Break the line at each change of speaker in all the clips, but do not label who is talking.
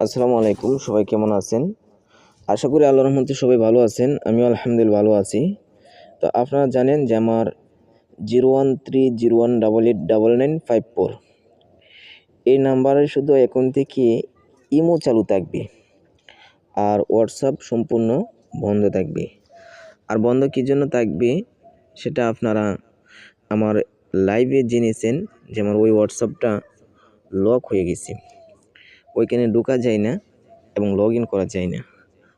আসসালামু আলাইকুম, সবাই কেমন আছেন? আশা করি আল্লাহর রহমতে সবাই ভালো আছেন, আমিও আলহামদুলিল্লাহ ভালো আছি। তো আপনারা জানেন যে আমার zero one three zero one double eight double nine five four, এই নাম্বারে শুধু এখন থেকে ইমো চালু থাকবে আর হোয়াটসঅ্যাপ সম্পূর্ণ বন্ধ থাকবে। আর বন্ধ কী জন্য থাকবে সেটা আপনারা আমার লাইভে জেনেছেন যে আমার ওই হোয়াটসঅ্যাপটা লক হয়ে গেছে। ওইখানে ঢোকা যায় না এবং লগ ইন করা যায় না।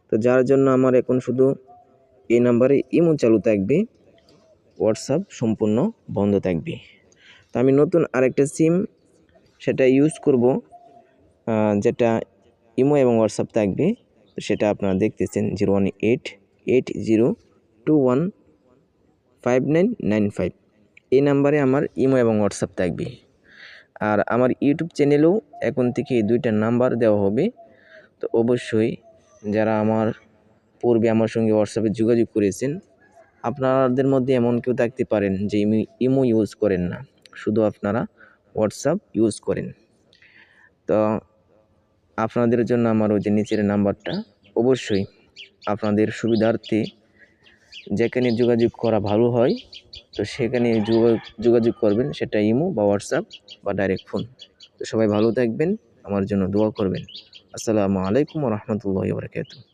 তো যার জন্য আমার এখন শুধু এই নাম্বারে ইমো চালু থাকবে হোয়াটসঅ্যাপ সম্পূর্ণ বন্ধ থাকবে। তো আমি নতুন আরেকটা সিম সেটা ইউজ করব যেটা ইমো এবং হোয়াটসঅ্যাপ থাকবে। সেটা আপনারা দেখতেছেন zero one eight eight zero two one five nine nine five এই নাম্বারে আমার ইমো এবং হোয়াটসঅ্যাপ থাকবে। আর আমার ইউটিউব চ্যানেলেও এখন থেকে দুইটা নাম্বার দেওয়া হবে। তো অবশ্যই যারা আমার পূর্বে আমার সঙ্গে হোয়াটসঅ্যাপে যোগাযোগ করেছেন, আপনাদের মধ্যে এমন কেউ থাকতে পারেন যে ইমি ইউজ করেন না। শুধু আপনারা হোয়াটসঅ্যাপ ইউজ করেন। তো আপনাদের জন্য আমার ওই যে নিচের নাম্বারটা, অবশ্যই আপনাদের সুবিধার্থে যেখানে যোগাযোগ করা ভালো হয়, তো সেখানে যোগা- যোগাযোগ করবেন, সেটা ইমো বা হোয়াটসঅ্যাপ বা ডাইরেক্ট ফোন। তো সবাই ভালো থাকবেন, আমার জন্য দোয়া করবেন। আসসালামু আলাইকুম রহমতুল্লাহ বরকাত